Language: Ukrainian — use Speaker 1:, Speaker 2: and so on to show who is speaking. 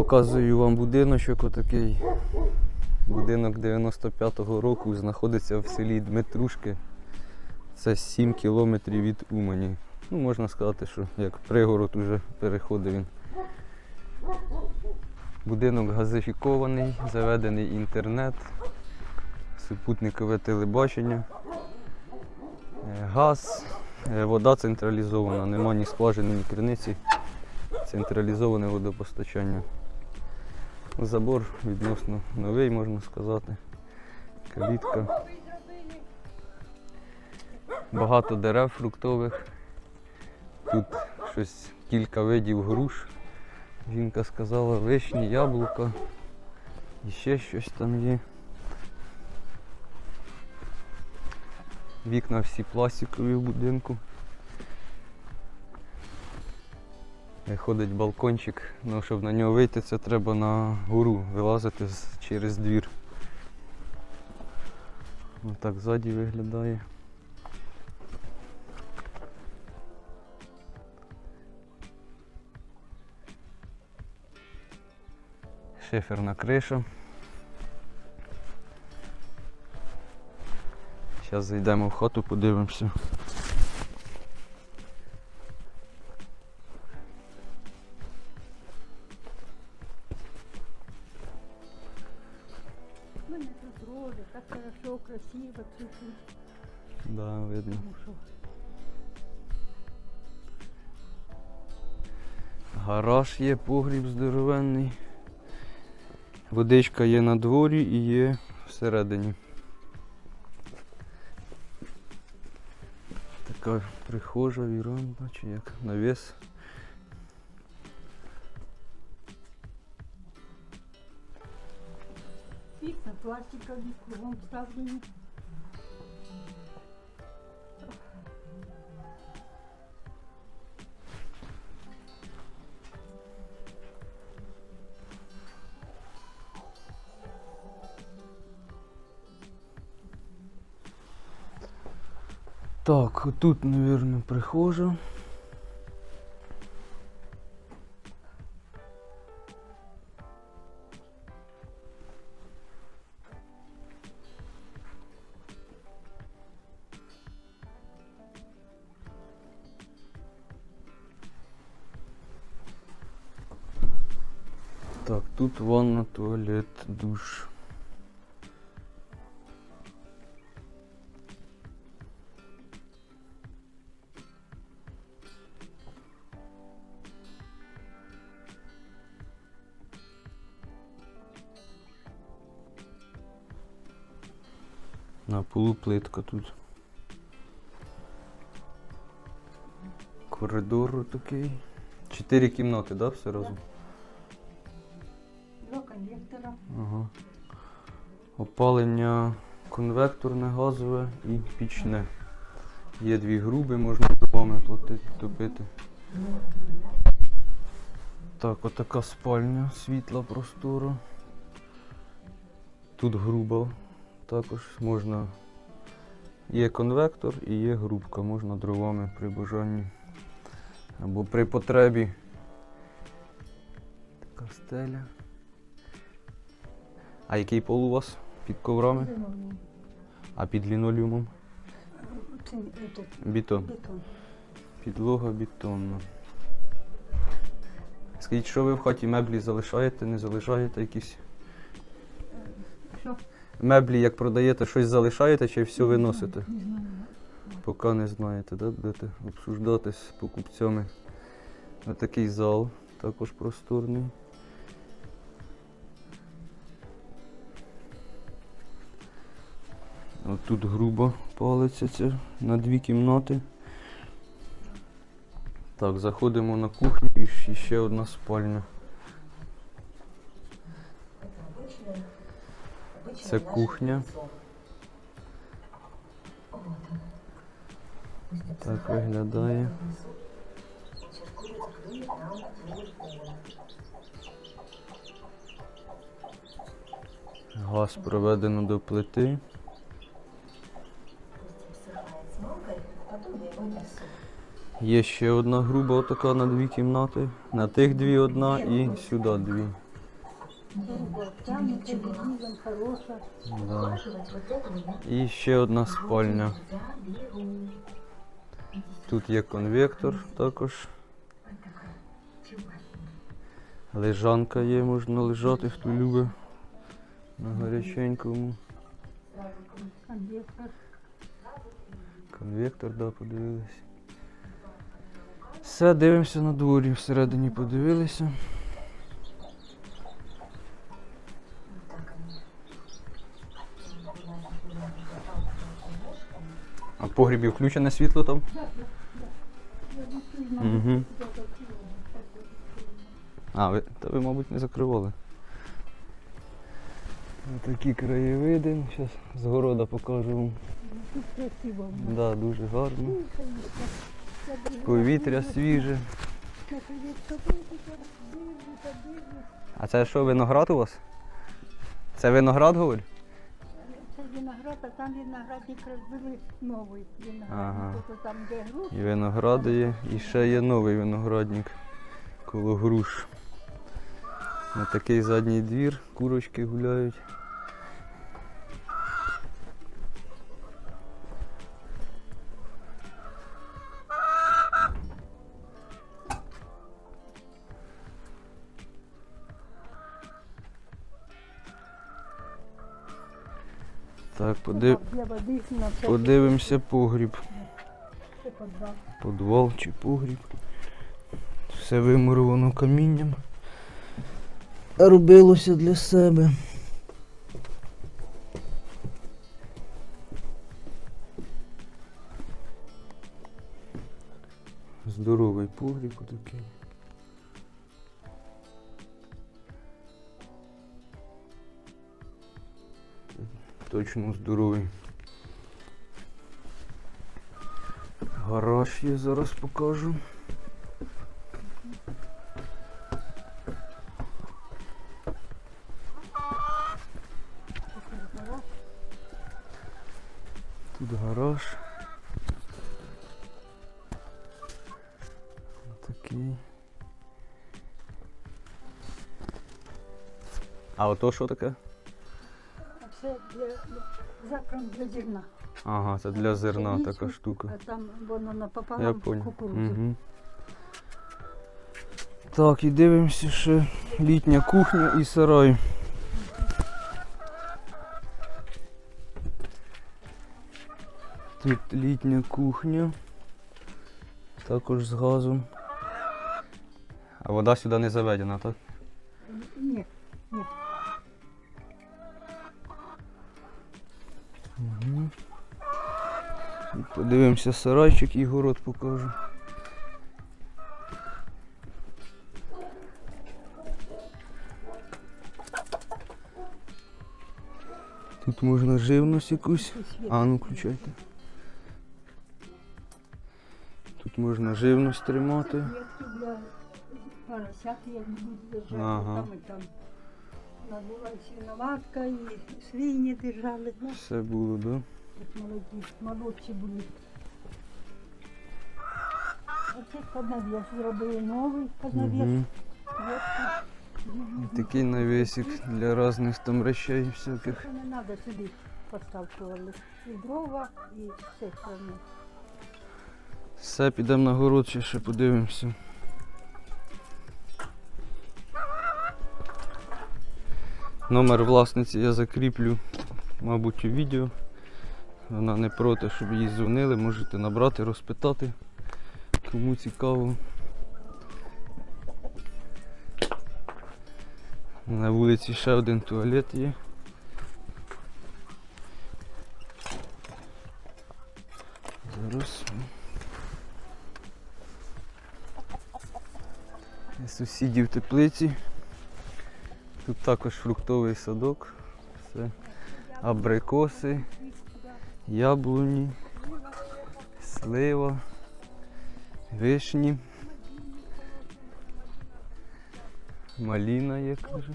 Speaker 1: Показую вам будиночок отакий. Будинок 95-го року знаходиться в селі Дмитрушки. Це 7 кілометрів від Умані. Ну, можна сказати, що як пригород уже переходить він. Будинок газифікований, заведений інтернет, супутникове телебачення, е, газ, е, вода централізована, нема ні скважини, ні криниці. Централізоване водопостачання. Забор відносно новий, можна сказати. Калітка. Багато дерев фруктових. Тут щось кілька видів груш. Жінка сказала вишні, яблука. І ще щось там є. Вікна всі пластикові в будинку. Ходить балкончик, ну щоб на нього вийти, це треба на гору вилазити через двір. Отак ззаді виглядає. Шиферна криша. Зараз зайдемо в хату, подивимося.
Speaker 2: Мене тут рози, так хорошо, красиво, цвітуть.
Speaker 1: Да, видно.
Speaker 2: Ну що,
Speaker 1: Гараж є, погріб здоровенний. Водичка є на дворі і є всередині. Така прихожа, віранда, чи як навіс.
Speaker 2: Пластикові, кругом вставлені.
Speaker 1: Так, тут, мабуть, прихожа. Так, тут ванна, туалет, душ. На полу плитка тут. Коридор такий. Чотири кімнати, да, все разом?
Speaker 2: Конвектора.
Speaker 1: Ага. Опалення конвекторне, газове і пічне. Є дві груби, можна дровами платити, топити. Так, отака спальня, світла простора. Тут груба також можна. Є конвектор і є грубка, можна дровами при бажанні. Або при потребі. Така стеля. А який пол у вас? Під коврами? А під лінолеумом? Бетон. Підлога бетонна. Скажіть, що ви в хаті меблі залишаєте, не залишаєте якісь?
Speaker 2: Що?
Speaker 1: Меблі, як продаєте, щось залишаєте чи все виносите? Поки не знаєте, да? будете обсуждати з покупцями. Отакий зал, також просторний. Тут грубо палиться на дві кімнати. Так, заходимо на кухню і ще одна спальня. Це кухня. Так виглядає. Газ проведено до плити. Є ще одна груба отака на дві кімнати. На тих дві одна і сюди дві. Да. І ще одна спальня. Тут є конвектор також. Лежанка є, можна лежати, хто любить. На гаряченькому.
Speaker 2: Конвектор.
Speaker 1: Да, подивилися. Все, дивимося на дворі, всередині подивилися. А в погрібі включене світло там? Угу. А, ви, та ви, мабуть, не закривали. Такі краєвиди. Зараз з города покажу вам.
Speaker 2: Тут красиво.
Speaker 1: Да, дуже гарно. Повітря свіже. А це що, виноград у вас? Це виноград, говорю?
Speaker 2: Це виноград, а там виноградник розбили новий виноградник.
Speaker 1: Ага.
Speaker 2: Ото там, де груш,
Speaker 1: І виногради є, і ще є новий виноградник коло груш. На такий задній двір, курочки гуляють. Так, подив... подивимося погріб.
Speaker 2: подвал.
Speaker 1: Подвал чи погріб. Все вимуровано камінням. Робилося для себе. Здоровий погріб такий. Точно здоровий. Гараж є, зараз покажу. Тут гараж. Такий. А ото що таке?
Speaker 2: Це для, для запром для зерна.
Speaker 1: Ага, це для зерна
Speaker 2: Пшеничку,
Speaker 1: така штука.
Speaker 2: А там воно
Speaker 1: Я
Speaker 2: напополам
Speaker 1: понял.
Speaker 2: кукурудзу.
Speaker 1: Угу. Так, і дивимося ще літня кухня і сарай. Тут літня кухня. Також з газом. А вода сюди не заведена, так?
Speaker 2: Ні, ні.
Speaker 1: Угу. Подивимося сарайчик і город покажу. Тут можна живність якусь. А ну включайте. Тут можна живність тримати. Ага.
Speaker 2: Була і свиноватка, і свині держали. Ну,
Speaker 1: Все було, так? Да?
Speaker 2: як молоді, молодші були. Оце поднавес зробили новий поднавес.
Speaker 1: Угу. Такий навісик для різних там речей всяких.
Speaker 2: Це не треба сюди поставкували. І дрова, і все.
Speaker 1: Все, підемо на город, ще, ще подивимося. Номер власниці я закріплю, мабуть, у відео. Вона не проти, щоб їй дзвонили, можете набрати, розпитати, кому цікаво. На вулиці ще один туалет є. Зараз. Сусідів теплиці. Тут також фруктовий садок. Все. Абрикоси, яблуні, слива, вишні. Маліна як каже.